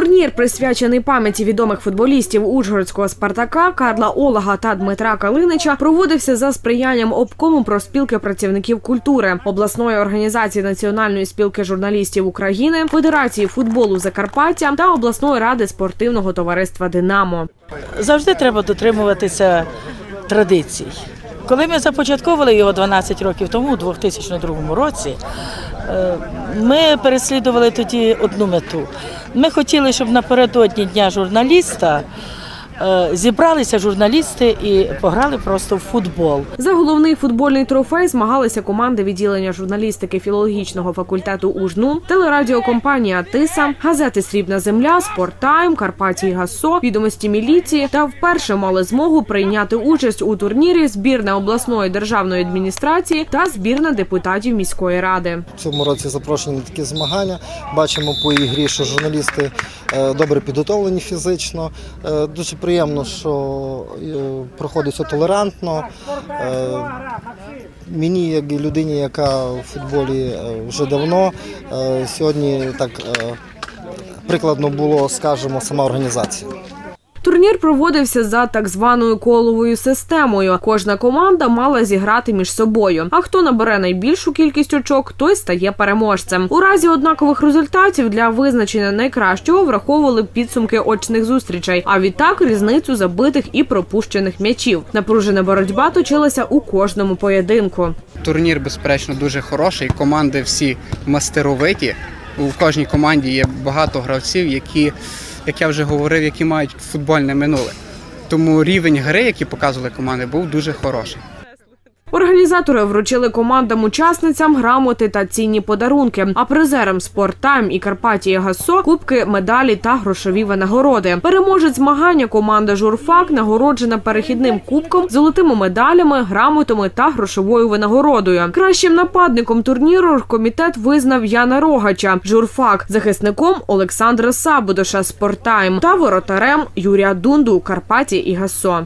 Турнір, присвячений пам'яті відомих футболістів Ужгородського Спартака Карла Олага та Дмитра Калинича, проводився за сприянням обкому профспілки працівників культури, обласної організації Національної спілки журналістів України, Федерації футболу Закарпаття та обласної ради спортивного товариства Динамо. завжди треба дотримуватися традицій. Коли ми започатковували його 12 років тому, у 2002 році, е, ми переслідували тоді одну мету. Ми хотіли, щоб напередодні дня журналіста зібралися журналісти і пограли просто в футбол. За головний футбольний трофей змагалися команди відділення журналістики філологічного факультету УЖНУ, телерадіокомпанія Тиса, газети Срібна земля, Спорттайм, Карпатії Гасо, відомості міліції та вперше мали змогу прийняти участь у турнірі збірна обласної державної адміністрації та збірна депутатів міської ради. В цьому році запрошені на такі змагання. Бачимо по ігрі, що журналісти е, добре підготовлені фізично. Е, Дуже приємно, що проходиться проходить все толерантно. Е, Мені, як людині, яка в футболі е, вже давно, е, сьогодні так е, прикладно було, скажімо, сама організація. Турнір проводився за так званою коловою системою. Кожна команда мала зіграти між собою. А хто набере найбільшу кількість очок, той стає переможцем. У разі однакових результатів для визначення найкращого враховували підсумки очних зустрічей. А відтак різницю забитих і пропущених м'ячів. Напружена боротьба точилася у кожному поєдинку. Турнір, безперечно, дуже хороший. Команди всі мастеровиті. У кожній команді є багато гравців, які, як я вже говорив, які мають футбольне минуле. Тому рівень гри, який показували команди, був дуже хороший. Організатори вручили командам-учасницям грамоти та цінні подарунки. А призерам «Спорттайм» і Карпатія Гасо кубки, медалі та грошові винагороди. Переможець змагання команда Журфак нагороджена перехідним кубком, золотими медалями, грамотами та грошовою винагородою. Кращим нападником турніру комітет визнав Яна Рогача, журфак, захисником Олександра Сабудоша «Спорттайм» та воротарем Юрія Дунду Карпаті і Гасо.